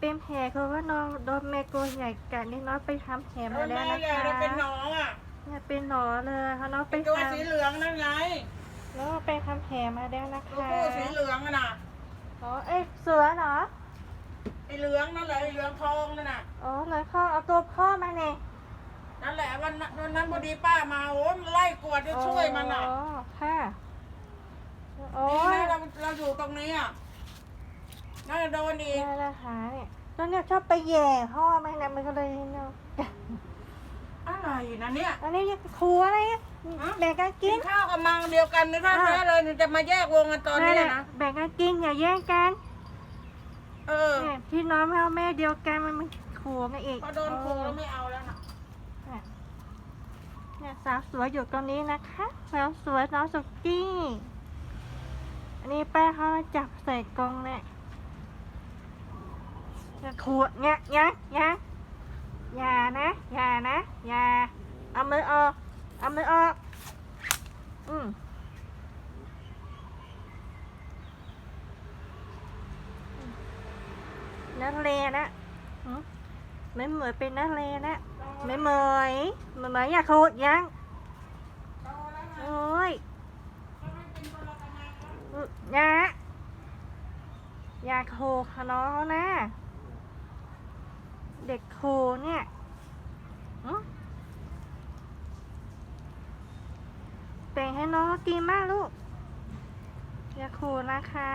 เป็นแผลคือว่าน้องโดนแมโกใหญ่กัดนี่น้องไปทำแผลโดมานแล้วแม่นะใหญ่คะแล้วเป็นหนองอะเนี่ยเป็นหนอเลยเขาน้องไปเป็นตัวทำสีเหลืองนั่นไงแล้วไปทำแผลมาแล้วนะตัวคะผู้สีเหลืองอะน่ะอ๋อเอ้ยเสือเหรอไอ้เหลืองนั่นแหละไอ้เหลืองทองนั่นน่ะอ๋อเลยพ่อเอาตัวพ่อมาเนี่ยนั่นแหละวันนั้นวันนั้นพอดีป้ามาโอ้มันไล่กวดจะช่วยมันอะอ๋อค่ะโอ้ดีย นะเราเราอยู่ตรงนี้อะน่า จะโดนอีกนี่นะคะเนี่ยตอนเนี้ยชอบไปแหย่พ่อไหมเนี่ยมันก็เลยเนาะอะไรนะเนี่ยอันนี้เนี่ยครูอะไรอะฮะแบ่งกันกิกินนข้าวกับมังเดียวกันนี่ถ้าอ่าแท้เลยนี่จะมาแยกวงกันตอนนี้แหละนะแบ่งกันกินอย่าแย่งกันเออเนี่ยพี่น้องแม่แม่เดียวกันมันมันครูกันอีกพอโดนครูแล้วไม่เอาแล้วนะเนี่ยเนี่ยสาวสวยอยู่ตรงนี้นะคะสาวสวยน้องสุกี้ อันนี้แป้งเขามาจับใส่กรงเนี่ย เนี่ยขวดเนี่ยเนี่ยเนี่ยอย่านะ อย่านะ อย่า เอามือออกเอามือออกอืมนักเลนะไม่เหมือนเป็นนักเลนะไม่เหมยไม่เหมยอยาโคตรยังโอ้ยก็ไม่เป็นคนละอย่าอย่าโคขน้องเขานะ เด็กโคเนี่ยหึแบ่งให้น้องกินมากลูกอย่าโคนะคะ